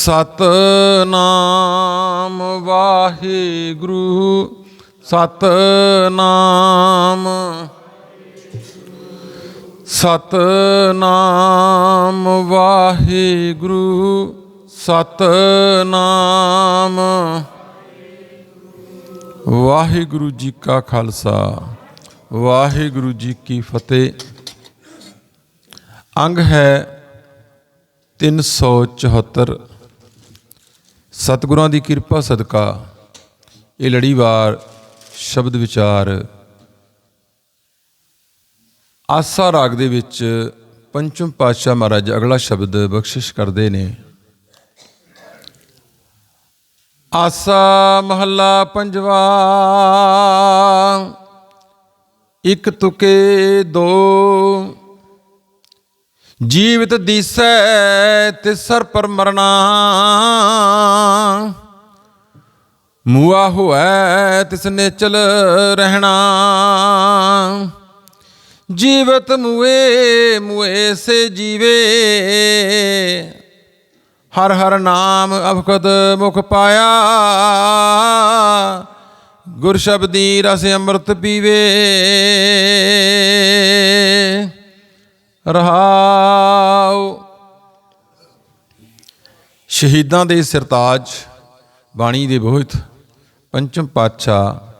ਸਤਨਾਮ ਵਾਹਿਗੁਰੂ, ਸਤਨਾਮ। ਸਤਨਾਮ ਵਾਹਿਗੁਰੂ ਸਤਨਾਮ। ਵਾਹਿਗੁਰੂ ਜੀ ਕਾ ਖਾਲਸਾ, ਵਾਹਿਗੁਰੂ ਜੀ ਕੀ ਫਤਿਹ। ਅੰਗ ਹੈ 374 ਸਤਿਗੁਰਾਂ ਦੀ ਕਿਰਪਾ ਸਦਕਾ, ਇਹ ਲੜੀਵਾਰ ਸ਼ਬਦ ਵਿਚਾਰ ਆਸਾ ਰਾਗ ਦੇ ਵਿੱਚ ਪੰਚਮ ਪਾਤਸ਼ਾਹ ਮਹਾਰਾਜ ਅਗਲਾ ਸ਼ਬਦ ਬਖਸ਼ਿਸ਼ ਕਰਦੇ ਨੇ। ਆਸਾ ਮਹੱਲਾ ਪੰਜਵਾ, ਇੱਕ ਤੁਕੇ ਦੋ ਜੀਵਤ ਦੀਸੈ ਤਿਸਰ ਪਰ ਮਰਨਾ। ਮੂਆ ਹੋਐ ਤਿਸ ਨੇਚਲ ਰਹਿਣਾ। ਜੀਵਤ ਮੂਏ ਮੂਏ ਸੇ ਜੀਵੇ। ਹਰ ਹਰ ਨਾਮ ਅਵਖਦ ਮੁਖ ਪਾਇਆ। ਗੁਰ ਸ਼ਬਦੀ ਰਸ ਅੰਮ੍ਰਿਤ ਪੀਵੇ। ਰਹਾਉ ਸ਼ਹੀਦਾਂ ਦੇ ਸਰਤਾਜ, ਬਾਣੀ ਦੇ ਬੋਹਿਤ ਪੰਚਮ ਪਾਤਸ਼ਾਹ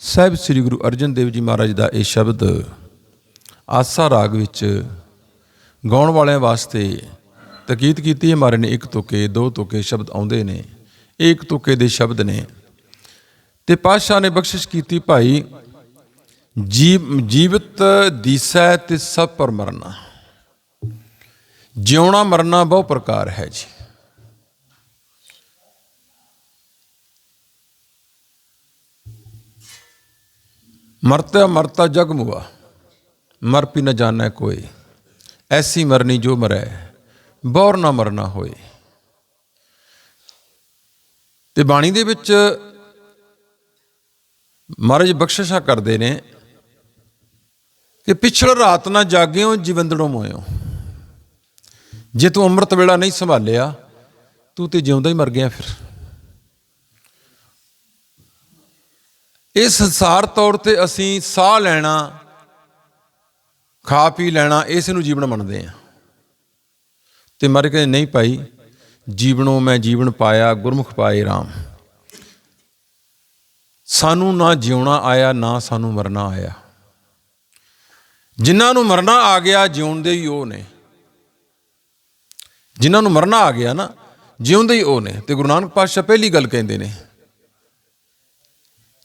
ਸਾਹਿਬ ਸ੍ਰੀ ਗੁਰੂ ਅਰਜਨ ਦੇਵ ਜੀ ਮਹਾਰਾਜ ਦਾ ਇਹ ਸ਼ਬਦ ਆਸਾ ਰਾਗ ਵਿੱਚ ਗਾਉਣ ਵਾਲਿਆਂ ਵਾਸਤੇ ਤਕੀਦ ਕੀਤੀ ਹੈ। ਮਾਰੇ ਨੇ ਇੱਕ ਤੁਕੇ, ਦੋ ਤੁਕੇ ਸ਼ਬਦ ਆਉਂਦੇ ਨੇ। ਇਹ ਇੱਕ ਤੁਕੇ ਦੇ ਸ਼ਬਦ ਨੇ। ਤੇ ਪਾਤਸ਼ਾਹ ਨੇ ਬਖਸ਼ਿਸ਼ ਕੀਤੀ ਭਾਈ ਜੀਵ ਜੀਵਤ ਦੀਸੈ ਤੇ ਸਭ ਪਰ ਮਰਨਾ। ਜਿਉਣਾ ਮਰਨਾ ਬਹੁ ਪ੍ਰਕਾਰ ਹੈ ਜੀ। ਮਰਤਾ ਮਰਤਾ ਜਗ ਮੁਆ, ਮਰ ਪੀ ਨ ਜਾਣੈ ਕੋਈ। ਐਸੀ ਮਰਨੀ ਜੋ ਮਰੈ, ਬੌਰ ਨਾ ਮਰਨਾ ਹੋਏ। ਤੇ ਬਾਣੀ ਦੇ ਵਿੱਚ ਮਹਾਰਾਜ ਬਖਸ਼ਿਸ਼ਾ ਕਰਦੇ ਨੇ ਕਿ ਪਿਛੜ ਰਾਤ ਨਾ ਜਾਗਿਓ, ਜੀਵੰਦੜੋਂ ਮੋਇਓ। ਜੇ ਤੂੰ ਅੰਮ੍ਰਿਤ ਵੇਲਾ ਨਹੀਂ ਸੰਭਾਲਿਆ, ਤੂੰ ਤੇ ਜਿਉਂਦਾ ਹੀ ਮਰ ਗਿਆ ਫਿਰ। ਇਹ ਸੰਸਾਰ ਤੌਰ ਤੇ ਅਸੀਂ ਸਾਹ ਲੈਣਾ, ਖਾ ਪੀ ਲੈਣਾ, ਇਸ ਨੂੰ ਜੀਵਨ ਮੰਨਦੇ ਆ ਤੇ ਮਰ ਕੇ ਨਹੀਂ ਭਾਈ ਜੀਵਨੋਂ ਮੈਂ ਜੀਵਨ ਪਾਇਆ, ਗੁਰਮੁਖ ਪਾਏ RAM ਸਾਨੂੰ ਨਾ ਜਿਉਣਾ ਆਇਆ, ਨਾ ਸਾਨੂੰ ਮਰਨਾ ਆਇਆ। ਜਿਨ੍ਹਾਂ ਨੂੰ ਮਰਨਾ ਆ ਗਿਆ ਜਿਉਂਦੇ ਹੀ ਉਹ ਨੇ। ਜਿਨ੍ਹਾਂ ਨੂੰ ਮਰਨਾ ਆ ਗਿਆ ਨਾ, ਜਿਉਂਦੇ ਹੀ ਉਹ ਨੇ। ਤੇ ਗੁਰੂ ਨਾਨਕ ਪਾਤਸ਼ਾਹ ਪਹਿਲੀ ਗੱਲ ਕਹਿੰਦੇ ਨੇ,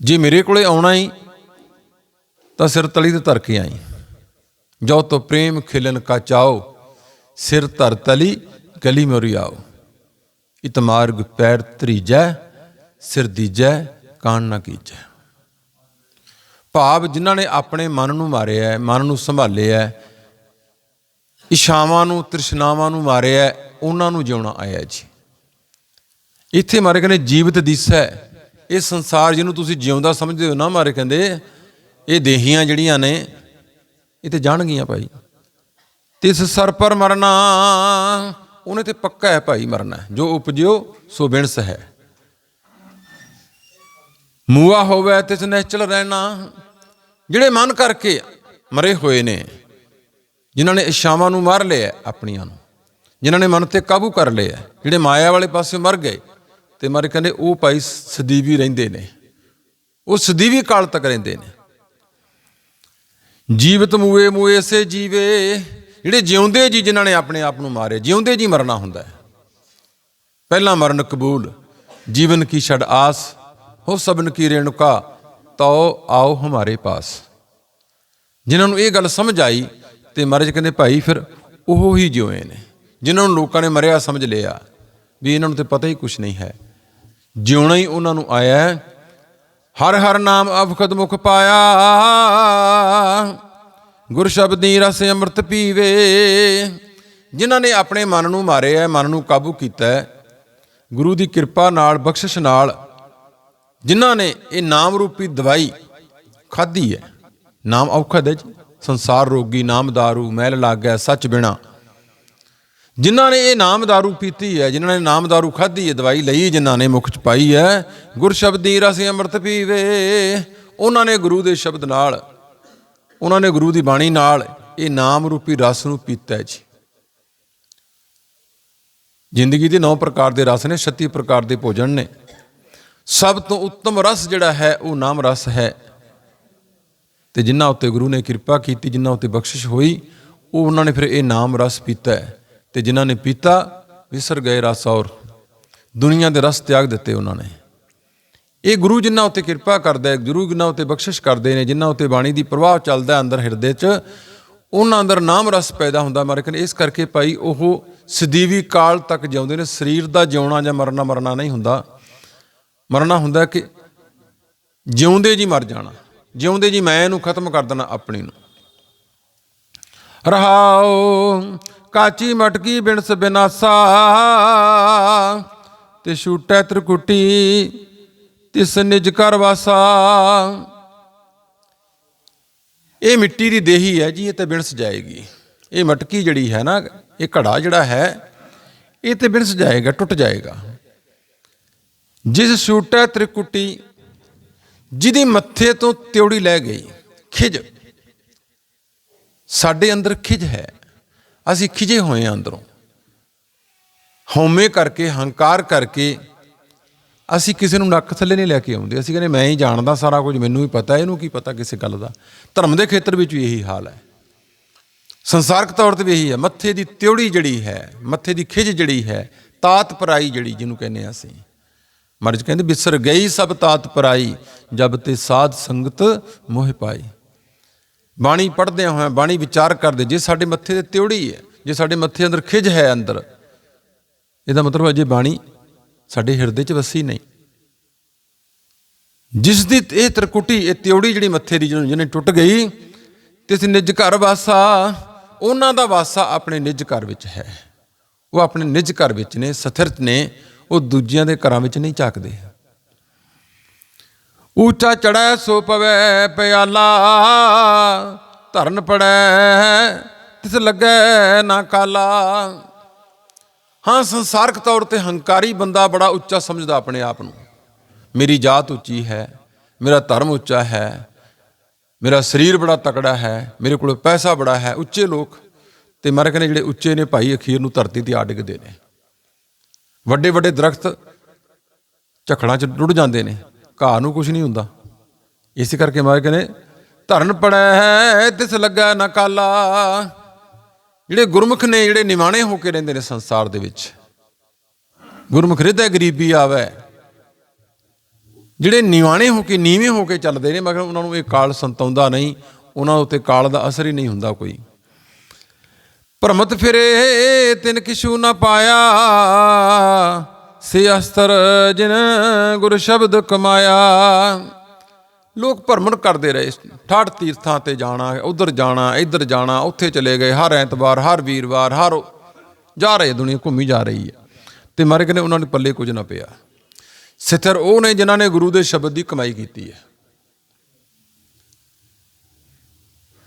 ਜੇ ਮੇਰੇ ਕੋਲੇ ਆਉਣਾ ਹੀ ਤਾਂ ਸਿਰ ਤਲੀ ਤੇ ਧਰ ਕੇ ਆਈ। ਜੋ ਤੋ ਪ੍ਰੇਮ ਖਿਲਨ ਕਾ ਚਾਓ, ਸਿਰ ਧਰ ਤਲੀ, ਗਲੀ ਮੋਰੀ ਆਓ। ਇਤਮਾਰਗ ਪੈਰ ਤਰੀਜੈ ਸਿਰ ਦੀਜੈ ਕਾਣ ਨਾ ਕੀਜੈ। ਭਾਵ ਜਿਨ੍ਹਾਂ ਨੇ ਆਪਣੇ ਮਨ ਨੂੰ ਮਾਰਿਆ ਹੈ, ਮਨ ਨੂੰ ਸੰਭਾਲਿਆ ਹੈ, ਇਸ਼ਾਵਾਂ ਨੂੰ ਤ੍ਰਿਸ਼ਨਾਵਾਂ ਨੂੰ ਮਾਰਿਆ ਹੈ, ਉਹਨਾਂ ਨੂੰ ਜਿਉਣਾ ਆਇਆ ਜੀ। ਇੱਥੇ ਮਾਰੇ ਕਹਿੰਦੇ ਜੀਵਤ ਦਿਸੈ ਇਹ ਸੰਸਾਰ ਜਿਹਨੂੰ ਤੁਸੀਂ ਜਿਉਂਦਾ ਸਮਝਦੇ ਹੋ ਨਾ ਮਾਰੇ ਕਹਿੰਦੇ ਇਹ ਦੇਹੀਆਂ ਜਿਹੜੀਆਂ ਨੇ ਇਹ ਤੇ ਜਾਣਗੀਆਂ ਭਾਈ। ਤਿਸ ਸਰ ਪਰ ਮਰਨਾ ਉਹਨੇ ਤੇ ਪੱਕਾ ਹੈ ਭਾਈ ਮਰਨਾ ਜੋ ਉਪਜਿਓ ਸੋ ਬਿਨਸ ਹੈ। ਮੂਆ ਹੋਵੇ ਤਿਸ ਨਹਿਚਲ ਰਹਿਣਾ। ਜਿਹੜੇ ਮਨ ਕਰਕੇ ਮਰੇ ਹੋਏ ਨੇ, ਜਿਨ੍ਹਾਂ ਨੇ ਇਸ਼ਾਵਾਂ ਨੂੰ ਮਾਰ ਲਿਆ ਆਪਣੀਆਂ ਨੂੰ, ਜਿਨ੍ਹਾਂ ਨੇ ਮਨ ਤੇ ਕਾਬੂ ਕਰ ਲਿਆ, ਜਿਹੜੇ ਮਾਇਆ ਵਾਲੇ ਪਾਸੇ ਮਰ ਗਏ, ਤੇ ਮਰ ਕਹਿੰਦੇ, ਉਹ ਭਾਈ ਸਦੀਵੀ ਰਹਿੰਦੇ ਨੇ, ਉਹ ਸਦੀਵੀ ਕਾਲ ਤੱਕ ਰਹਿੰਦੇ ਨੇ। ਜੀਵਤ ਮੂਏ ਮੂਏ ਸੇ ਜੀਵੇ, ਜਿਹੜੇ ਜਿਉਂਦੇ ਜੀ, ਜਿਨ੍ਹਾਂ ਨੇ ਆਪਣੇ ਆਪ ਨੂੰ ਮਾਰੇ, ਜਿਉਂਦੇ ਜੀ ਮਰਨਾ ਹੁੰਦਾ ਹੈ। ਪਹਿਲਾ ਮਰਨ ਕਬੂਲ, ਜੀਵਨ ਕੀ ਛੜ ਆਸ, ਹੋ ਸਬਨ ਕੀ ਰੇਣੁਕਾ ਤਉ ਆਓ ਹਮਾਰੇ ਪਾਸ। ਜਿਨ੍ਹਾਂ ਨੂੰ ਇਹ ਗੱਲ ਸਮਝ ਆਈ ਤੇ ਮਹਾਰਾਜ ਕਹਿੰਦੇ, ਭਾਈ ਫਿਰ ਉਹ ਹੀ ਜਿਉਏ ਨੇ, ਜਿਨ੍ਹਾਂ ਨੂੰ ਲੋਕਾਂ ਨੇ ਮਰਿਆ ਸਮਝ ਲਿਆ, ਵੀ ਇਹਨਾਂ ਨੂੰ ਤੇ ਪਤਾ ਹੀ ਕੁਝ ਨਹੀਂ ਹੈ। ਜਿਉਣਾ ਹੀ ਉਹਨਾਂ ਨੂੰ ਆਇਆ ਹਰ ਹਰ ਨਾਮ ਅਵਖਦ ਮੁਖ ਪਾਇਆ। ਗੁਰ ਸ਼ਬਦੀ ਰਸ ਅੰਮ੍ਰਿਤ ਪੀਵੇ। ਜਿਨ੍ਹਾਂ ਨੇ ਆਪਣੇ ਮਨ ਨੂੰ ਮਾਰਿਆ ਮਨ ਨੂੰ ਕਾਬੂ ਕੀਤਾ ਗੁਰੂ ਦੀ ਕਿਰਪਾ ਨਾਲ, ਬਖਸ਼ਿਸ਼ ਨਾਲ ਜਿਨ੍ਹਾਂ ਨੇ ਇਹ ਨਾਮ ਰੂਪੀ ਦਵਾਈ ਖਾਧੀ ਹੈ ਨਾਮ ਔਖਦ ਹੈ ਜੀ ਸੰਸਾਰ ਰੋਗੀ ਨਾਮ ਦਾਰੂ ਮੈਲ ਲੱਗ ਗਿਆ ਸੱਚ ਬਿਨਾ ਜਿਨ੍ਹਾਂ ਨੇ ਇਹ ਨਾਮ दारू ਪੀਤੀ ਹੈ ਜਿਨ੍ਹਾਂ ਨੇ ਨਾਮ दारू ਖਾਧੀ ਹੈ ਦਵਾਈ ਲਈ ਜਿਨ੍ਹਾਂ ਨੇ ਮੁਖ ਚ ਪਾਈ ਹੈ ਗੁਰ ਸ਼ਬਦੀ ਰਸ ਅੰਮ੍ਰਿਤ ਪੀਵੇ ਉਹਨਾਂ ਨੇ ਗੁਰੂ ਦੇ ਸ਼ਬਦ ਨਾਲ ਉਹਨਾਂ ਨੇ ਗੁਰੂ ਦੀ ਬਾਣੀ ਨਾਲ ਇਹ ਨਾਮ ਰੂਪੀ ਰਸ ਨੂੰ ਪੀਤਾ ਹੈ ਜੀ ਜ਼ਿੰਦਗੀ ਦੇ 9 ਪ੍ਰਕਾਰ ਦੇ ਰਸ ਨੇ 36 ਪ੍ਰਕਾਰ ਦੇ ਭੋਜਨ ਨੇ ਸਭ ਤੋਂ ਉੱਤਮ ਰਸ ਜਿਹੜਾ ਹੈ, ਉਹ ਨਾਮ ਰਸ ਹੈ। ਤੇ ਜਿਨ੍ਹਾਂ ਉੱਤੇ ਗੁਰੂ ਨੇ ਕਿਰਪਾ ਕੀਤੀ, ਜਿਨ੍ਹਾਂ ਉੱਤੇ ਬਖਸ਼ਿਸ਼ ਹੋਈ, ਉਹ ਉਹਨਾਂ ਨੇ ਫਿਰ ਇਹ ਨਾਮ ਰਸ ਪੀਤਾ ਹੈ। ਤੇ ਜਿਨ੍ਹਾਂ ਨੇ ਪੀਤਾ, ਵਿਸਰ ਗਏ ਰਸ ਔਰ। ਦੁਨੀਆ ਦੇ ਰਸ ਤਿਆਗ ਦਿੱਤੇ ਉਹਨਾਂ ਨੇ। ਇਹ ਗੁਰੂ ਜਿਨ੍ਹਾਂ ਉੱਤੇ ਕਿਰਪਾ ਕਰਦਾ ਹੈ, ਗੁਰੂ ਜਿਨ੍ਹਾਂ ਉੱਤੇ ਬਖਸ਼ਿਸ਼ ਕਰਦੇ ਨੇ, ਜਿਨ੍ਹਾਂ ਉੱਤੇ ਬਾਣੀ ਦੀ ਪ੍ਰਵਾਹ ਚੱਲਦਾ ਅੰਦਰ ਹਿਰਦੇ 'ਚ, ਉਹਨਾਂ ਅੰਦਰ ਨਾਮ ਰਸ ਪੈਦਾ ਹੁੰਦਾ ਮਾਰੇ ਕਹਿੰਦੇ ਇਸ ਕਰਕੇ ਭਾਈ, ਉਹ ਸਦੀਵੀ ਕਾਲ ਤੱਕ ਜਿਉਂਦੇ ਨੇ, ਸਰੀਰ ਦਾ ਜਿਉਣਾ ਜਾਂ ਮਰਨਾ ਮਰਨਾ ਨਹੀਂ ਹੁੰਦਾ। ਮਰਨਾ ਹੁੰਦਾ ਕਿ ਜਿਉਂਦੇ ਜੀ ਮਰ ਜਾਣਾ, ਜਿਉਂਦੇ ਜੀ ਮੈਂ ਇਹਨੂੰ ਖਤਮ ਕਰ ਦੇਣਾ ਆਪਣੀ ਨੂੰ। ਰਹਾਓ, ਕਾਚੀ ਮਟਕੀ ਬਿਨਸ ਬਿਨਾਸਾ, ਤੇ ਛੂਟੈ ਤ੍ਰਿਕੁਟੀ, ਤਿਸ ਨਿਜ ਕਰ ਵਾਸਾ। ਇਹ ਮਿੱਟੀ ਦੀ ਦੇਹੀ ਹੈ ਜੀ, ਇਹ ਤੇ ਬਿਨਸ ਜਾਏਗੀ। ਇਹ ਮਟਕੀ ਜਿਹੜੀ ਹੈ ਨਾ, ਇਹ ਘੜਾ ਜਿਹੜਾ ਹੈ, ਇਹ ਤੇ ਬਿਨਸ ਜਾਏਗਾ, ਟੁੱਟ ਜਾਏਗਾ। ਜਿਸ ਛੂਟੈ ਤ੍ਰਿਕੁਟੀ, ਜਿਹਦੀ ਮੱਥੇ ਤੋਂ ਤਿਉੜੀ ਲੈ ਗਈ, ਖਿਜ। ਸਾਡੇ ਅੰਦਰ ਖਿਜ ਹੈ। ਅਸੀਂ ਖਿਜੇ ਹੋਏ ਹਾਂ ਅੰਦਰੋਂ। ਹਉਮੈ ਕਰਕੇ, ਹੰਕਾਰ ਕਰਕੇ ਅਸੀਂ ਕਿਸੇ ਨੂੰ ਨੱਕ ਥੱਲੇ ਨਹੀਂ ਲੈ ਕੇ ਆਉਂਦੇ। ਅਸੀਂ ਕਹਿੰਦੇ, ਮੈਂ ਹੀ ਜਾਣਦਾ ਸਾਰਾ ਕੁਝ, ਮੈਨੂੰ ਹੀ ਪਤਾ, ਇਹਨੂੰ ਕੀ ਪਤਾ ਕਿਸੇ ਗੱਲ ਦਾ। ਧਰਮ ਦੇ ਖੇਤਰ ਵਿੱਚ ਵੀ ਇਹੀ ਹਾਲ ਹੈ। ਸੰਸਾਰਕ ਤੌਰ ਤੇ ਵੀ ਇਹੀ ਹੈ। ਮੱਥੇ ਦੀ ਤਿਉੜੀ ਜਿਹੜੀ ਹੈ, ਮੱਥੇ ਦੀ ਖਿਜ ਜਿਹੜੀ ਹੈ, ਤਾਤ ਪਰਾਈ ਜਿਹੜੀ ਜਿਹਨੂੰ ਕਹਿੰਦੇ ਆ ਅਸੀਂ। ਮਰਜ ਕਹਿੰਦੇ ਬਿਸਰ ਗਈ ਸਭ ਤਾਤ ਪਰਾਈ, ਜਬ ਤੇ ਸਾਧ ਸੰਗਤ ਮੋਹ ਪਾਈ। ਬਾਣੀ ਪੜ੍ਹਦਿਆਂ ਹੋਇਆਂ ਬਾਣੀ ਵਿਚਾਰ ਕਰਦੇ, ਜੇ ਸਾਡੇ ਮੱਥੇ ਤੇ ਤਿਉੜੀ ਹੈ, ਜੇ ਸਾਡੇ ਮੱਥੇ ਅੰਦਰ ਖਿਜ ਹੈ ਅੰਦਰ, ਇਹਦਾ ਮਤਲਬ ਹੈ ਬਾਣੀ ਸਾਡੇ ਹਿਰਦੇ 'ਚ ਵਸੀ ਨਹੀਂ। ਜਿਸ ਦੀ ਇਹ ਤਰਕੁਟੀ, ਇਹ ਤਿਉੜੀ ਜਿਹੜੀ ਮੱਥੇ ਦੀ ਜਿਹਨੂੰ ਜਿਹਨੇ ਟੁੱਟ ਗਈ ਤੇ ਇਸ ਨਿਜ ਘਰ ਵਾਸਾ, ਉਹਨਾਂ ਦਾ ਵਾਸਾ ਆਪਣੇ ਨਿਜ ਘਰ ਵਿੱਚ ਹੈ। ਉਹ ਆਪਣੇ ਨਿਜ ਘਰ ਵਿੱਚ ਨੇ, ਸਥਿਰਤ ਨੇ ਉਹ ਦੂਜਿਆਂ ਦੇ ਘਰਾਂ ਵਿੱਚ ਨਹੀਂ ਝਾਕਦੇ। ਉੱਚਾ ਚੜੈ ਸੋ ਪਵੈ ਪਿਆਲਾ, ਧਰਨ ਪੜੈ ਤਿਸ ਲੱਗੈ ਨਾ ਕਾਲਾ। ਹਾਂ, ਸੰਸਾਰਕ ਤੌਰ ਤੇ ਹੰਕਾਰੀ ਬੰਦਾ ਬੜਾ ਉੱਚਾ ਸਮਝਦਾ ਆਪਣੇ ਆਪ ਨੂੰ। ਮੇਰੀ ਜਾਤ ਉੱਚੀ ਹੈ, ਮੇਰਾ ਧਰਮ ਉੱਚਾ ਹੈ, ਮੇਰਾ ਸਰੀਰ ਬੜਾ ਤਕੜਾ ਹੈ, ਮੇਰੇ ਕੋਲ ਪੈਸਾ ਬੜਾ ਹੈ, ਉੱਚੇ ਲੋਕ ਤੇ ਮਰ ਕਹਿੰਦੇ ਜਿਹੜੇ ਉੱਚੇ ਨੇ ਭਾਈ ਅਖੀਰ ਨੂੰ ਧਰਤੀ ਤੇ ਆ ਡਿੱਗਦੇ ਨੇ। ਵੱਡੇ ਵੱਡੇ ਦਰਖਤ ਝਖੜਾਂ 'ਚ ਰੁੜ ਜਾਂਦੇ ਨੇ, ਘਾਹ ਨੂੰ ਕੁਝ ਨਹੀਂ ਹੁੰਦਾ। ਇਸ ਕਰਕੇ ਮਾਰ ਕਹਿੰਦੇ, ਧਰਨ ਪੜੈ ਤਿਸ ਲੱਗਾ ਨਾ ਕਾਲਾ। ਜਿਹੜੇ ਗੁਰਮੁਖ ਨੇ, ਜਿਹੜੇ ਨਿਮਾਣੇ ਹੋ ਕੇ ਰਹਿੰਦੇ ਨੇ ਸੰਸਾਰ ਦੇ ਵਿੱਚ, ਗੁਰਮੁਖ ਹਿਰਦੇ ਗਰੀਬੀ ਆਵੇ। ਜਿਹੜੇ ਨਿਵਾਣੇ ਹੋ ਕੇ, ਨੀਵੇਂ ਹੋ ਕੇ ਚੱਲਦੇ ਨੇ, ਮਗਰ ਉਹਨਾਂ ਨੂੰ ਇਹ ਕਾਲ ਸੰਤਾਉਂਦਾ ਨਹੀਂ, ਉਹਨਾਂ ਉੱਤੇ ਕਾਲ ਦਾ ਅਸਰ ਹੀ ਨਹੀਂ ਹੁੰਦਾ ਕੋਈ। ਭਰਮਤ ਫਿਰੇ, ਤਿਨ ਕਿਛੂ ਨਾ ਪਾਇਆ। ਸੇ ਅਸਤਰ ਜਿਨ ਗੁਰ ਸ਼ਬਦ ਕਮਾਇਆ। ਲੋਕ ਭਰਮਣ ਕਰਦੇ ਰਹੇ ਠਾਠ ਤੀਰਥਾਂ ਤੇ ਜਾਣਾ ਉਧਰ ਜਾਣਾ, ਇੱਧਰ ਜਾਣਾ, ਉੱਥੇ ਚਲੇ ਗਏ, ਹਰ ਐਤਵਾਰ, ਹਰ ਵੀਰਵਾਰ, ਹਰ ਜਾ ਰਹੇ ਦੁਨੀਆ, ਘੁੰਮੀ ਜਾ ਰਹੀ ਹੈ। ਤੇ ਮਾਰੇ ਕਹਿੰਦੇ ਉਹਨਾਂ ਦੇ ਪੱਲੇ ਕੁਝ ਨਾ ਪਿਆ। ਸਿਥਰ ਉਹ ਨੇ ਜਿਨ੍ਹਾਂ ਨੇ ਗੁਰੂ ਦੇ ਸ਼ਬਦ ਦੀ ਕਮਾਈ ਕੀਤੀ ਹੈ।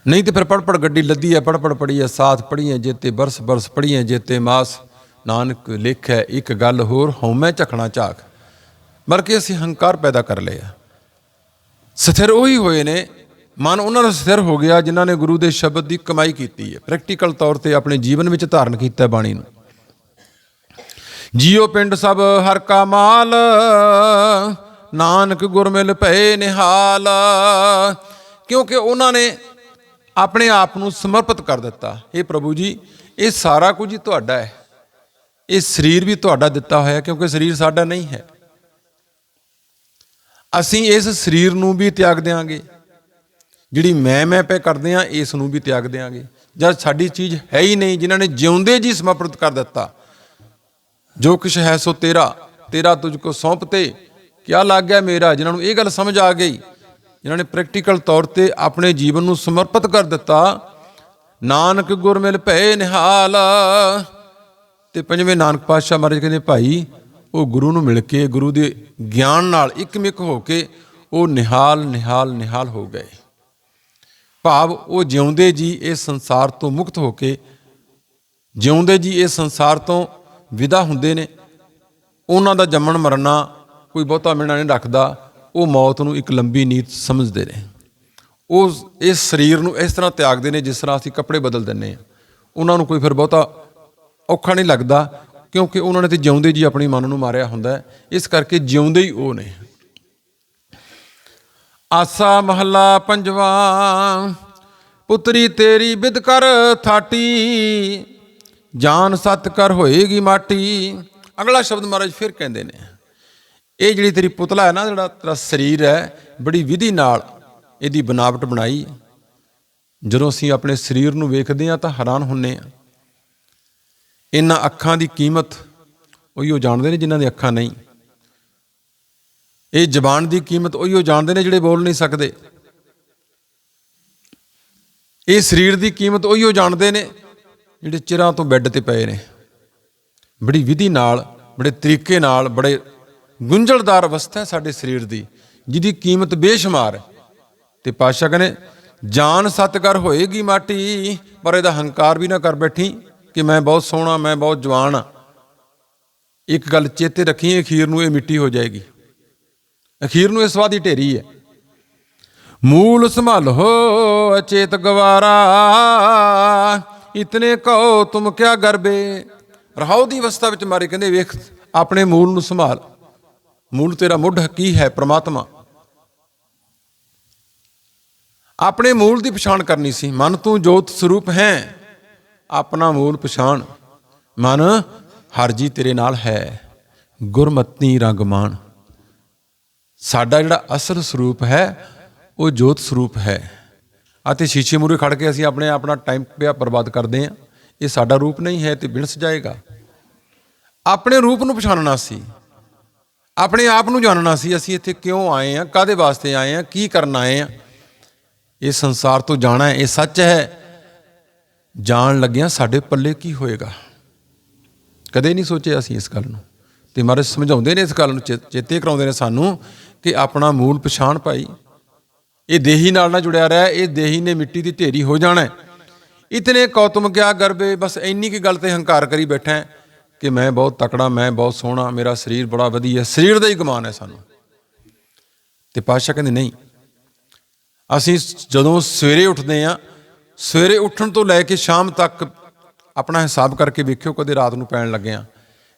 ਨਹੀਂ ਤੇ ਫਿਰ ਪੜ ਪੜ ਗੱਡੀ ਲੱਦੀ ਹੈ ਪੜ ਪੜ ਪੜੀ ਹੈ, ਸਾਥ ਪੜੀਏ ਜੇਤੇ ਬਰਸ ਬਰਸ ਪੜੀਏ ਜੇਤੇ ਮਾਸ। ਨਾਨਕ ਲਿਖੈ ਇੱਕ ਗੱਲ ਹੋਰ ਹਉਮੈ ਝਖਣਾ ਝਾਕ। ਬਲਕਿ ਅਸੀਂ ਹੰਕਾਰ ਪੈਦਾ ਕਰ ਲਿਆ ਸਥਿਰ ਉਹੀ ਹੋਏ ਨੇ, ਮਨ ਉਹਨਾਂ ਦਾ ਸਥਿਰ ਹੋ ਗਿਆ ਜਿਨ੍ਹਾਂ ਨੇ ਗੁਰੂ ਦੇ ਸ਼ਬਦ ਦੀ ਕਮਾਈ ਕੀਤੀ ਹੈ। ਪ੍ਰੈਕਟੀਕਲ ਤੌਰ ਤੇ ਆਪਣੇ ਜੀਵਨ ਵਿੱਚ ਧਾਰਨ ਕੀਤਾ ਬਾਣੀ ਨੂੰ। ਜੀਓ ਪਿੰਡ ਸਭ ਹਰ ਕਾ ਮਾਲ, ਨਾਨਕ ਗੁਰਮਿਲ ਭਏ ਨਿਹਾਲ। ਕਿਉਂਕਿ ਉਹਨਾਂ ਨੇ ਆਪਣੇ ਆਪ ਨੂੰ ਸਮਰਪਿਤ ਕਰ ਦਿੱਤਾ। ਇਹ ਪ੍ਰਭੂ ਜੀ, ਇਹ ਸਾਰਾ ਕੁਝ ਹੀ ਤੁਹਾਡਾ ਹੈ। ਇਹ ਸਰੀਰ ਵੀ ਤੁਹਾਡਾ ਦਿੱਤਾ ਹੋਇਆ ਕਿਉਂਕਿ ਸਰੀਰ ਸਾਡਾ ਨਹੀਂ ਹੈ। ਅਸੀਂ ਇਸ ਸਰੀਰ ਨੂੰ ਵੀ ਤਿਆਗ ਦਿਆਂਗੇ। ਜਿਹੜੀ ਮੈਂ ਮੈਂ ਪੈ ਕਰਦੇ ਆ ਇਸ ਨੂੰ ਵੀ ਤਿਆਗ ਦਿਆਂਗੇ। ਜਦ ਸਾਡੀ ਚੀਜ਼ ਹੈ ਹੀ ਨਹੀਂ, ਜਿਨ੍ਹਾਂ ਨੇ ਜਿਉਂਦੇ ਜੀ ਸਮਰਪਿਤ ਕਰ ਦਿੱਤਾ। ਜੋ ਕੁਛ ਹੈ ਸੋ ਤੇਰਾ ਤੇਰਾ ਤੁਝ ਕੋ ਸੌਂਪਤੇ ਕਿਆ ਲੱਗ ਗਿਆ ਮੇਰਾ? ਜਿਨ੍ਹਾਂ ਨੂੰ ਇਹ ਗੱਲ ਸਮਝ ਆ ਗਈ ਜਿਨ੍ਹਾਂ ਨੇ ਪ੍ਰੈਕਟੀਕਲ ਤੌਰ ਤੇ ਆਪਣੇ ਜੀਵਨ ਨੂੰ ਸਮਰਪਿਤ ਕਰ ਦਿੱਤਾ, ਨਾਨਕ ਗੁਰ ਮਿਲ ਭਏ ਨਿਹਾਲ। ਤੇ ਪੰਜਵੇਂ ਨਾਨਕ ਪਾਤਸ਼ਾਹ ਮਹਾਰਾਜ ਕਹਿੰਦੇ, ਭਾਈ, ਉਹ ਗੁਰੂ ਨੂੰ ਮਿਲ ਕੇ, ਗੁਰੂ ਦੇ ਗਿਆਨ ਨਾਲ ਇੱਕਮਿਕ ਹੋ ਕੇ ਉਹ ਨਿਹਾਲ ਨਿਹਾਲ ਨਿਹਾਲ ਹੋ ਗਏ। ਭਾਵ ਉਹ ਜਿਉਂਦੇ ਜੀ ਇਸ ਸੰਸਾਰ ਤੋਂ ਮੁਕਤ ਹੋ ਕੇ, ਜਿਉਂਦੇ ਜੀ ਇਸ ਸੰਸਾਰ ਤੋਂ ਵਿਦਾ ਹੁੰਦੇ ਨੇ, ਉਹਨਾਂ ਦਾ ਜੰਮਣ ਮਰਨਾ ਕੋਈ ਬਹੁਤਾ ਮਿਲਣਾ ਨਹੀਂ ਰੱਖਦਾ। ਉਹ ਮੌਤ ਨੂੰ ਇੱਕ ਲੰਬੀ ਨੀਤ ਸਮਝਦੇ ਨੇ। ਉਹ ਇਸ ਸਰੀਰ ਨੂੰ ਇਸ ਤਰ੍ਹਾਂ ਤਿਆਗਦੇ ਨੇ ਜਿਸ ਤਰ੍ਹਾਂ ਅਸੀਂ ਕੱਪੜੇ ਬਦਲ ਦਿੰਨੇ ਆ ਉਹਨਾਂ ਨੂੰ ਕੋਈ ਫਿਰ ਬਹੁਤਾ ਔਖਾ ਨਹੀਂ ਲੱਗਦਾ ਕਿਉਂਕਿ ਉਹਨਾਂ ਨੇ ਤੇ ਜਿਉਂਦੇ ਜੀ ਆਪਣੀ ਮਨ ਨੂੰ ਮਾਰਿਆ ਹੁੰਦਾ ਇਸ ਕਰਕੇ ਜਿਉਂਦੇ ਹੀ ਉਹ ਨੇ। ਆਸਾ ਮਹੱਲਾ ਪੰਜਵਾ, ਪੁੱਤਰੀ ਤੇਰੀ ਬਿਦ ਕਰ ਥਾਟੀ, ਜਾਨ ਸਤ ਕਰ ਹੋਏਗੀ ਮਾਟੀ। ਅਗਲਾ ਸ਼ਬਦ ਮਹਾਰਾਜ ਫਿਰ ਕਹਿੰਦੇ ਨੇ। ਇਹ ਜਿਹੜੀ ਤੇਰੀ ਪੁਤਲਾ ਹੈ ਨਾ, ਜਿਹੜਾ ਤੇਰਾ ਸਰੀਰ ਹੈ, ਬੜੀ ਵਿਧੀ ਨਾਲ ਇਹਦੀ ਬਨਾਵਟ ਬਣਾਈ ਜਦੋਂ ਅਸੀਂ ਆਪਣੇ ਸਰੀਰ ਨੂੰ ਵੇਖਦੇ ਹਾਂ ਤਾਂ ਹੈਰਾਨ ਹੁੰਨੇ ਆ ਇਹਨਾਂ ਅੱਖਾਂ ਦੀ ਕੀਮਤ ਉਹੀ ਉਹ ਜਾਣਦੇ ਨੇ ਜਿਨ੍ਹਾਂ ਦੀ ਅੱਖਾਂ ਨਹੀਂ। ਇਹ ਜ਼ਬਾਨ ਦੀ ਕੀਮਤ ਉਹੀ ਉਹ ਜਾਣਦੇ ਨੇ ਜਿਹੜੇ ਬੋਲ ਨਹੀਂ ਸਕਦੇ। ਇਹ ਸਰੀਰ ਦੀ ਕੀਮਤ ਉਹੀ ਉਹ ਜਾਣਦੇ ਨੇ ਜਿਹੜੇ ਚਿਰਾਂ ਤੋਂ ਬੈੱਡ ਤੇ ਪਏ ਨੇ। ਬੜੀ ਵਿਧੀ ਨਾਲ, ਬੜੇ ਤਰੀਕੇ ਨਾਲ, ਬੜੇ ਗੁੰਝਲਦਾਰ ਅਵਸਥਾ ਹੈ ਸਾਡੇ ਸਰੀਰ ਦੀ, ਜਿਹਦੀ ਕੀਮਤ ਬੇਸ਼ੁਮਾਰ ਹੈ। ਤੇ ਪਾਸ਼ਾ ਕਹਿੰਦੇ, ਜਾਨ ਸਤਕਰ ਹੋਏਗੀ ਮਾਟੀ, ਪਰ ਇਹਦਾ ਹੰਕਾਰ ਵੀ ਨਾ ਕਰ ਬੈਠੀ ਕਿ ਮੈਂ ਬਹੁਤ ਸੋਹਣਾ, ਮੈਂ ਬਹੁਤ ਜਵਾਨ ਆ ਇੱਕ ਗੱਲ ਚੇਤੇ ਰੱਖੀ, ਅਖੀਰ ਨੂੰ ਇਹ ਮਿੱਟੀ ਹੋ ਜਾਏਗੀ। ਅਖੀਰ ਨੂੰ ਇਹ ਸਵਾਦ ਦੀ ਢੇਰੀ ਹੈ। ਮੂਲ ਸੰਭਾਲੋ ਅਚੇਤ ਗਵਾਰਾ, ਇਤਨੇ ਕਹੋ ਤੁਮ ਕਿਆ ਗਰਬੇ? ਰਹਾਉ ਦੀ ਅਵਸਥਾ ਵਿੱਚ ਮਾਰੇ ਕਹਿੰਦੇ, ਵੇਖ, ਆਪਣੇ ਮੂਲ ਨੂੰ ਸੰਭਾਲ। ਮੂਲ ਤੇਰਾ ਮੁੱਢ ਕੀ ਹੈ ਪ੍ਰਮਾਤਮਾ? ਆਪਣੇ ਮੂਲ ਦੀ ਪਛਾਣ ਕਰਨੀ ਸੀ। ਮਨ ਤੂੰ ਜੋਤ ਸਰੂਪ ਹੈ। ਆਪਣਾ ਮੂਲ ਪਛਾਣ। ਮਨ ਹਰਜੀ ਤੇਰੇ ਨਾਲ ਹੈ। ਗੁਰਮਤਨੀ ਰੰਗਮਾਨ ਸਾਡਾ ਜਿਹੜਾ ਅਸਲ ਸਰੂਪ ਹੈ, ਉਹ ਜੋਤ ਸਰੂਪ ਹੈ। ਅਤੇ ਸ਼ੀਸ਼ੇ ਮੂਰੇ ਖੜ ਕੇ ਅਸੀਂ ਆਪਣੇ ਆਪਣਾ ਟਾਈਮ ਪਿਆ ਬਰਬਾਦ ਕਰਦੇ ਹਾਂ। ਇਹ ਸਾਡਾ ਰੂਪ ਨਹੀਂ ਹੈ ਤੇ ਵਿਣਸ ਜਾਏਗਾ। ਆਪਣੇ ਰੂਪ ਨੂੰ ਪਛਾਣਨਾ ਸੀ। ਆਪਣੇ ਆਪ ਨੂੰ ਜਾਣਨਾ ਸੀ, ਅਸੀਂ ਇੱਥੇ ਕਿਉਂ ਆਏ ਹਾਂ ਕਾਦੇ ਵਾਸਤੇ ਆਏ ਹਾਂ, ਕੀ ਕਰਨ ਆਏ ਹਾਂ। ਇਹ ਸੰਸਾਰ ਤੋਂ ਜਾਣਾ ਹੈ, ਇਹ ਸੱਚ ਹੈ। ਜਾਣ ਲੱਗਿਆਂ ਸਾਡੇ ਪੱਲੇ ਕੀ ਹੋਏਗਾ? ਕਦੇ ਨਹੀਂ ਸੋਚਿਆ ਅਸੀਂ ਇਸ ਗੱਲ ਨੂੰ। ਤੇ ਮਹਾਰਾਜ ਸਮਝਾਉਂਦੇ ਨੇ ਇਸ ਗੱਲ ਨੂੰ, ਚੇ- ਚੇਤੇ ਕਰਾਉਂਦੇ ਨੇ ਸਾਨੂੰ ਕਿ ਆਪਣਾ ਮੂਲ ਪਛਾਣ ਪਾਈ ਇਹ ਦੇਹੀ ਨਾਲ ਨਾ ਜੁੜਿਆ ਰਿਹਾ, ਇਹ ਦੇਹੀ ਨੇ ਮਿੱਟੀ ਦੀ ਢੇਰੀ ਹੋ ਜਾਣਾ ਇਤਨੇ ਕੌਤਮ ਕਿਆ ਗਰਬੇ, ਬਸ ਇੰਨੀ ਕੀ ਗੱਲ ਤੇ ਹੰਕਾਰ ਕਰੀ ਬੈਠਾ ਹੈ। ਕਿ ਮੈਂ ਬਹੁਤ ਤਕੜਾ, ਮੈਂ ਬਹੁਤ ਸੋਹਣਾ, ਮੇਰਾ ਸਰੀਰ ਬੜਾ ਵਧੀਆ, ਸਰੀਰ ਦਾ ਹੀ ਗਮਾਨ ਹੈ ਸਾਨੂੰ। ਤੇ ਪਾਤਸ਼ਾਹ ਕਹਿੰਦੇ, ਨਹੀਂ, ਅਸੀਂ ਜਦੋਂ ਸਵੇਰੇ ਉੱਠਦੇ ਆ ਸਵੇਰੇ ਉੱਠਣ ਤੋਂ ਲੈ ਕੇ ਸ਼ਾਮ ਤੱਕ ਆਪਣਾ ਹਿਸਾਬ ਕਰਕੇ ਵੇਖਿਓ, ਕਦੇ ਰਾਤ ਨੂੰ ਪੈਣ ਲੱਗੇ ਆ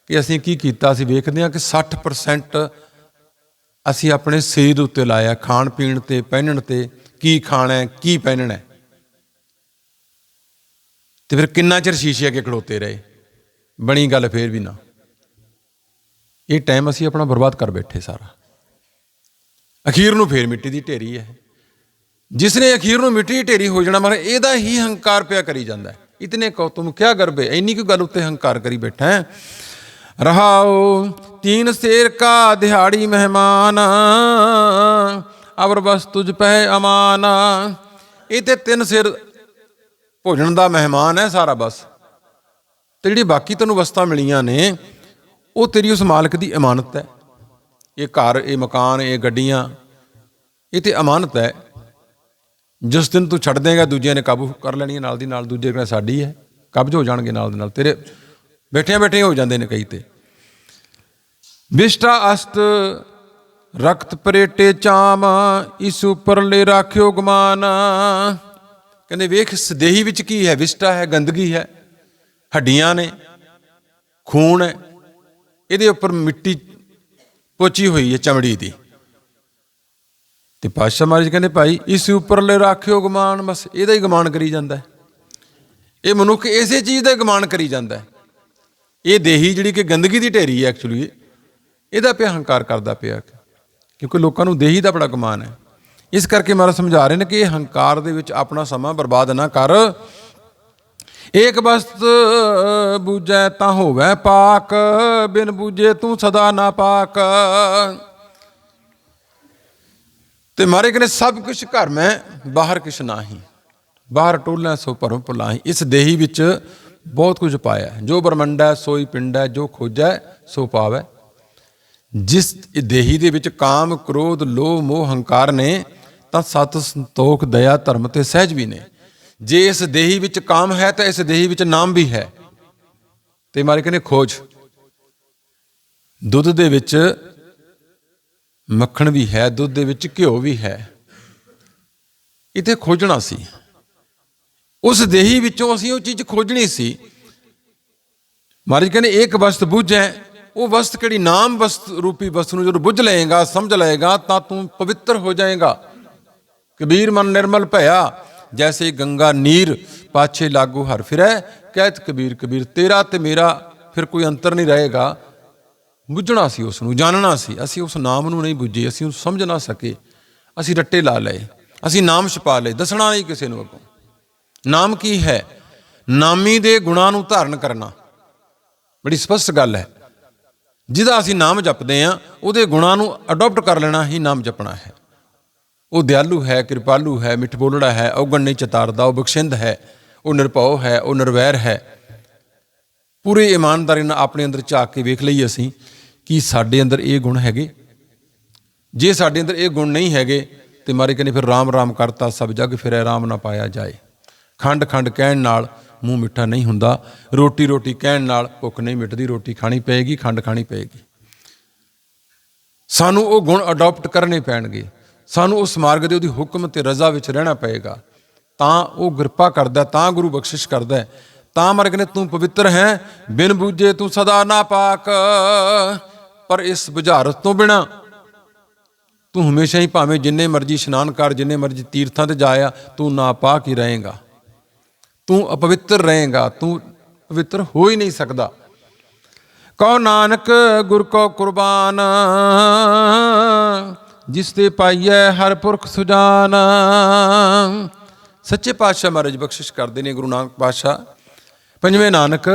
ਕਿ ਅਸੀਂ ਕੀ ਕੀਤਾ, ਅਸੀਂ ਵੇਖਦੇ ਆ ਕਿ 60% ਅਸੀਂ ਆਪਣੇ ਸਰੀਰ ਉੱਤੇ ਲਾਇਆ, ਖਾਣ ਪੀਣ ਤੇ, ਪਹਿਨਣ ਤੇ, ਕੀ ਖਾਣਾ ਹੈ, ਕੀ ਪਹਿਨਣਾ ਹੈ। ਤੇ ਫਿਰ ਕਿੰਨਾ ਚਿਰ ਸ਼ੀਸ਼ੇ ਅੱਗੇ ਖੜੋਤੇ ਰਹੇ? ਬਣੀ ਗੱਲ ਫੇਰ ਵੀ ਨਾ। ਇਹ ਟਾਈਮ ਅਸੀਂ ਆਪਣਾ ਬਰਬਾਦ ਕਰ ਬੈਠੇ ਸਾਰਾ। ਅਖੀਰ ਨੂੰ ਫੇਰ ਮਿੱਟੀ ਦੀ ਢੇਰੀ ਹੈ। ਜਿਸ ਨੇ ਅਖੀਰ ਨੂੰ ਮਿੱਟੀ ਦੀ ਢੇਰੀ ਹੋ ਜਾਣਾ ਮਰ ਇਹਦਾ ਹੀ ਹੰਕਾਰ ਪਿਆ ਕਰੀ ਜਾਂਦਾ ਹੈ। ਇਤਨੇ ਕਹੋ ਤੁਮ ਕਿਆ ਗਰਬੇ? ਇੰਨੀ ਕੁ ਗੱਲ ਉੱਤੇ ਹੰਕਾਰ ਕਰੀ ਬੈਠਾ ਹੈ। ਰਹਾਓ ਤੀਨ ਸੇਰ ਕਾ ਦਿਹਾੜੀ ਮਹਿਮਾਨ, ਅਵਰ ਬਸ ਤੁਝ ਪੈ ਅਮਾਨ। ਇਹ ਤੇ ਤਿੰਨ ਸਿਰ ਭੋਜਨ ਦਾ ਮਹਿਮਾਨ ਹੈ ਸਾਰਾ ਬਸ। ਤੇ ਜਿਹੜੀ ਬਾਕੀ ਤੈਨੂੰ ਵਸਤਾਂ ਮਿਲੀਆਂ ਨੇ, ਉਹ ਤੇਰੀ ਉਸ ਮਾਲਕ ਦੀ ਇਮਾਨਤ ਹੈ। ਇਹ ਘਰ, ਇਹ ਮਕਾਨ, ਇਹ ਗੱਡੀਆਂ, ਇਹ ਤੇ ਅਮਾਨਤ ਹੈ। ਜਿਸ ਦਿਨ ਤੂੰ ਛੱਡ ਦੇਗਾ, ਦੂਜਿਆਂ ਨੇ ਕਾਬੂ ਕਰ ਲੈਣੀ ਹੈ, ਨਾਲ ਦੀ ਨਾਲ ਦੂਜੇ ਕਹਿੰਦੇ ਸਾਡੀ ਹੈ, ਕਬਜ਼ ਹੋ ਜਾਣਗੇ ਨਾਲ ਦੇ ਨਾਲ। ਤੇਰੇ ਬੈਠਿਆਂ ਬੈਠੇ ਹੋ ਜਾਂਦੇ ਨੇ ਕਈ ਤੇ। ਵਿਸ਼ਟਾ ਅਸਤ, ਰਕਤ ਪਰੇਟੇ ਚਾਮ, ਇਸ ਉੱਪਰ ਲੈ ਰਾਖਿਓ ਗਮਾਨ। ਕਹਿੰਦੇ ਵੇਖ, ਇਸ ਦੇਹੀ ਵਿੱਚ ਕੀ ਹੈ? ਵਿਸ਼ਟਾ ਹੈ, ਗੰਦਗੀ ਹੈ। ਹੱਡੀਆਂ ਨੇ, ਖੂਨ ਹੈ, ਇਹਦੇ ਉੱਪਰ ਮਿੱਟੀ ਪੋਚੀ ਹੋਈ ਹੈ ਚਮੜੀ ਦੀ। ਤੇ ਪਾਤਸ਼ਾਹ ਮਹਾਰਾਜ ਕਹਿੰਦੇ, ਭਾਈ, ਇਸ ਉੱਪਰ ਲੈ ਰਾਖਿਓ ਗਮਾਨ, ਬਸ ਇਹਦਾ ਹੀ ਗਮਾਨ ਕਰੀ ਜਾਂਦਾ ਇਹ ਮਨੁੱਖ ਇਸੇ ਚੀਜ਼ ਦਾ ਗਮਾਨ ਕਰੀ ਜਾਂਦਾ ਇਹ ਦੇਹੀ ਜਿਹੜੀ ਕਿ ਗੰਦਗੀ ਦੀ ਢੇਰੀ ਹੈ ਐਕਚੁਅਲੀ ਇਹਦਾ ਪਿਆ ਹੰਕਾਰ ਕਰਦਾ ਪਿਆ ਕਿਉਂਕਿ ਲੋਕਾਂ ਨੂੰ ਦੇਹੀ ਦਾ ਬੜਾ ਗਮਾਨ ਹੈ। ਇਸ ਕਰਕੇ ਮਹਾਰਾਜ ਸਮਝਾ ਰਹੇ ਨੇ ਕਿ ਇਹ ਹੰਕਾਰ ਦੇ ਵਿੱਚ ਆਪਣਾ ਸਮਾਂ ਬਰਬਾਦ ਨਾ ਕਰ। ਏਕ ਵਸਤ ਬੂਝੈ ਤਾਂ ਹੋਵੇ ਪਾਕ, ਬਿਨ ਬੂਝੇ ਤੂੰ ਸਦਾ ਨਾ ਪਾਕ। ਤੇ ਮਾਰੇ ਕਹਿੰਦੇ, ਸਭ ਕੁਝ ਘਰ ਮੈਂ, ਬਾਹਰ ਕਿਛ ਨਾਹੀ। ਬਾਹਰ ਟੋਲਾਂ ਸੋ ਭਰਮ ਭੁਲਾਹੀ। ਇਸ ਦੇਹੀ ਵਿੱਚ ਬਹੁਤ ਕੁਝ ਪਾਇਆ ਜੋ ਬ੍ਰਹਮੰਡਾ ਸੋਈ ਪਿੰਡਾ ਜੋ ਖੋਜੈ ਸੋ ਪਾਵੈ। ਜਿਸ ਦੇਹੀ ਦੇ ਵਿੱਚ ਕਾਮ, ਕ੍ਰੋਧ, ਲੋਭ, ਮੋਹ, ਹੰਕਾਰ ਨੇ, ਤਾਂ ਸਤ ਸੰਤੋਖ, ਦਇਆ, ਧਰਮ ਤੇ ਸਹਿਜ ਵੀ ਨੇ। ਜੇ ਇਸ ਦੇਹੀ ਵਿੱਚ ਕਾਮ ਹੈ ਤਾਂ ਇਸ ਦੇਹੀ ਵਿੱਚ ਨਾਮ ਵੀ ਹੈ। ਤੇ ਮਾਰੇ ਕਹਿੰਦੇ ਖੋਜ। ਦੁੱਧ ਦੇ ਵਿੱਚ ਮੱਖਣ ਵੀ ਹੈ, ਦੁੱਧ ਦੇ ਵਿੱਚ ਘਿਓ ਵੀ ਹੈ। ਇਥੇ ਖੋਜਣਾ ਸੀ। ਉਸ ਦੇਹੀ ਵਿੱਚੋਂ ਅਸੀਂ ਉਹ ਚੀਜ਼ ਖੋਜਣੀ ਸੀ। ਮਹਾਰਾਜ ਕਹਿੰਦੇ, ਇੱਕ ਵਸਤ ਬੁੱਝੈ, ਉਹ ਵਸਤ ਕਿਹੜੀ ਨਾਮ ਵਸਤ ਰੂਪੀ ਵਸਤ ਨੂੰ ਜਦੋਂ ਬੁੱਝ ਲਏਗਾ, ਸਮਝ ਲਏਗਾ, ਤਾਂ ਤੂੰ ਪਵਿੱਤਰ ਹੋ ਜਾਏਗਾ। ਕਬੀਰ ਮਨ ਨਿਰਮਲ ਭਇਆ ਜੈਸੇ ਗੰਗਾ ਨੀਰ ਪਾਛੇ ਲਾਗੂ ਹਰ ਫਿਰੈ ਕਹਿਤ ਕਬੀਰ ਕਬੀਰ ਤੇਰਾ ਤੇ ਮੇਰਾ ਫਿਰ ਕੋਈ ਅੰਤਰ ਨਹੀਂ ਰਹੇਗਾ ਬੁੱਝਣਾ ਸੀ ਉਸ ਨੂੰ ਜਾਣਨਾ ਸੀ ਅਸੀਂ ਉਸ ਨਾਮ ਨੂੰ ਨਹੀਂ ਬੁੱਝੇ ਅਸੀਂ ਉਸ ਸਮਝ ਨਾ ਸਕੇ ਅਸੀਂ ਰੱਟੇ ਲਾ ਲਏ ਅਸੀਂ ਨਾਮ ਛਪਾ ਲਏ ਦੱਸਣਾ ਨਹੀਂ ਕਿਸੇ ਨੂੰ ਅੱਗੋਂ ਨਾਮ ਕੀ ਹੈ ਨਾਮੀ ਦੇ ਗੁਣਾਂ ਨੂੰ ਧਾਰਨ ਕਰਨਾ ਬੜੀ ਸਪਸ਼ਟ ਗੱਲ ਹੈ ਜਿਹਦਾ ਅਸੀਂ ਨਾਮ ਜਪਦੇ ਆ ਉਹਦੇ ਗੁਣਾਂ ਨੂੰ ਅਡਾਪਟ ਕਰ ਲੈਣਾ ਹੀ ਨਾਮ ਜਪਣਾ ਹੈ ਉਹ ਦਿਆਲੂ ਹੈ, ਕਿਰਪਾਲੂ ਹੈ ਮਿੱਠਬੋਲੜਾ ਹੈ, ਔਗਣ ਨਹੀਂ ਚਤਾਰਦਾ, ਉਹ ਬਖਸ਼ਿੰਦ ਹੈ, ਉਹ ਨਿਰਭਉ ਹੈ, ਉਹ ਨਿਰਵੈਰ ਹੈ। ਪੂਰੇ ਇਮਾਨਦਾਰੀ ਨਾਲ ਆਪਣੇ ਅੰਦਰ ਝਾਕ ਕੇ ਵੇਖ ਲਈਏ ਅਸੀਂ ਕਿ ਸਾਡੇ ਅੰਦਰ ਇਹ ਗੁਣ ਹੈਗੇ। ਜੇ ਸਾਡੇ ਅੰਦਰ ਇਹ ਗੁਣ ਨਹੀਂ ਹੈਗੇ ਤੇ ਮਾਰੇ ਕਹਿੰਦੇ ਫਿਰ ਰਾਮ ਰਾਮ ਕਰਤਾ ਸਭ ਜਗ, ਫਿਰ ਆਰਾਮ ਨਾ ਪਾਇਆ ਜਾਏ। ਖੰਡ ਖੰਡ ਕਹਿਣ ਨਾਲ ਮੂੰਹ ਮਿੱਠਾ ਨਹੀਂ ਹੁੰਦਾ, ਰੋਟੀ ਰੋਟੀ ਕਹਿਣ ਨਾਲ ਭੁੱਖ ਨਹੀਂ ਮਿਟਦੀ, ਰੋਟੀ ਖਾਣੀ ਪਏਗੀ, ਖੰਡ ਖਾਣੀ ਪਏਗੀ। ਸਾਨੂੰ ਉਹ ਗੁਣ ਅਡਾਪਟ ਕਰਨੇ ਪੈਣਗੇ। ਸਾਨੂੰ ਉਸ ਮਾਰਗ ਦੇ ਉਹਦੀ ਹੁਕਮ ਤੇ ਰਜ਼ਾ ਵਿੱਚ ਰਹਿਣਾ ਪਏਗਾ। ਤਾਂ ਉਹ ਕਿਰਪਾ ਕਰਦਾ, ਤਾਂ ਗੁਰੂ ਬਖਸ਼ਿਸ਼ ਕਰਦਾ ਤਾਂ ਮਰਗ ਨੇ ਤੂੰ ਪਵਿੱਤਰ ਹੈ, ਬਿਨ ਬੂਝੇ ਤੂੰ ਸਦਾ ਨਾ ਪਾਕ। ਪਰ ਇਸ ਬੁਝਾਰਤ ਤੋਂ ਬਿਨਾ ਤੂੰ ਹਮੇਸ਼ਾ ਹੀ ਭਾਵੇਂ ਜਿੰਨੇ ਮਰਜ਼ੀ ਇਸ਼ਨਾਨ ਕਰ, ਜਿੰਨੇ ਮਰਜ਼ੀ ਤੀਰਥਾਂ ਤੇ ਜਾਇਆ, ਤੂੰ ਨਾਪਾਕ ਹੀ ਰਹੇਗਾ। ਤੂੰ ਅਪਵਿੱਤਰ ਰਹੇਗਾ, ਤੂੰ ਪਵਿੱਤਰ ਹੋ ਹੀ ਨਹੀਂ ਸਕਦਾ। ਕਉ ਨਾਨਕ ਗੁਰ ਕੋ ਕੁਰਬਾਨ। ਜਿਸ ਤੇ ਪਾਈਐ ਹਰ ਪੁਰਖ ਸੁਜਾਨ। ਸੱਚੇ ਪਾਤਸ਼ਾਹ ਮਹਾਰਾਜ ਬਖਸ਼ਿਸ਼ ਕਰਦੇ ਨੇ ਗੁਰੂ ਨਾਨਕ ਪਾਤਸ਼ਾਹ। ਪੰਜਵੇਂ ਨਾਨਕ,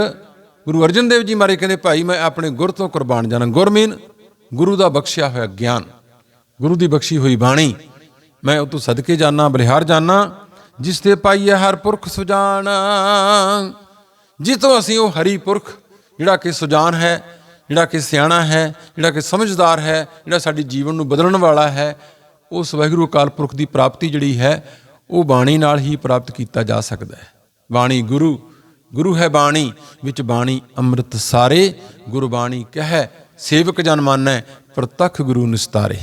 ਗੁਰੂ ਅਰਜਨ ਦੇਵ ਜੀ ਮਹਾਰਾਜ ਕਹਿੰਦੇ, ਭਾਈ, ਮੈਂ ਆਪਣੇ ਗੁਰ ਤੋਂ ਕੁਰਬਾਨ ਜਾਣਾ। ਗੁਰਮੀਨ, ਗੁਰੂ ਦਾ ਬਖਸ਼ਿਆ ਹੋਇਆ ਗਿਆਨ। ਗੁਰੂ ਦੀ ਬਖਸ਼ੀ ਹੋਈ ਬਾਣੀ। ਮੈਂ ਉਹ ਤੋਂ ਸਦਕੇ ਜਾਣਾ ਬਲਿਹਾਰ ਜਾਣਾ ਜਿਸ ਤੇ ਪਾਈਐ ਹਰ ਪੁਰਖ ਸੁਜਾਨ। ਜਿਤੋਂ ਅਸੀਂ ਉਹ ਹਰੀ ਪੁਰਖ, ਜਿਹੜਾ ਕਿ ਸੁਜਾਨ ਹੈ ਜਿਹੜਾ ਕਿ ਸਿਆਣਾ ਹੈ, ਜਿਹੜਾ ਕਿ ਸਮਝਦਾਰ ਹੈ, ਜਿਹੜਾ ਸਾਡੀ ਜੀਵਨ ਨੂੰ ਬਦਲਣ ਵਾਲਾ ਹੈ ਉਸ ਵਾਹਿਗੁਰੂ ਅਕਾਲ ਪੁਰਖ ਦੀ ਪ੍ਰਾਪਤੀ ਜਿਹੜੀ ਹੈ, ਉਹ ਬਾਣੀ ਨਾਲ ਹੀ ਪ੍ਰਾਪਤ ਕੀਤਾ ਜਾ ਸਕਦਾ ਹੈ। ਬਾਣੀ ਗੁਰੂ ਗੁਰੂ ਹੈ ਬਾਣੀ, ਵਿੱਚ ਬਾਣੀ ਅੰਮ੍ਰਿਤ ਸਾਰੇ, ਗੁਰਬਾਣੀ ਕਹੈ, ਸੇਵਕ ਜਨ ਮਾਨੈ, ਪ੍ਰਤੱਖ ਗੁਰੂ ਨਿਸਤਾਰੇ।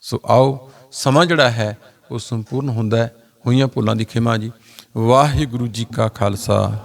ਸੋ ਆਓ, ਸਮਾਂ ਜਿਹੜਾ ਹੈ, ਉਹ ਸੰਪੂਰਨ ਹੁੰਦਾ ਹੈ। ਹੋਈਆਂ ਭੁੱਲਾਂ ਦੀ ਖਿਮਾ ਜੀ। ਵਾਹਿਗੁਰੂ ਜੀ ਕਾ ਖਾਲਸਾ।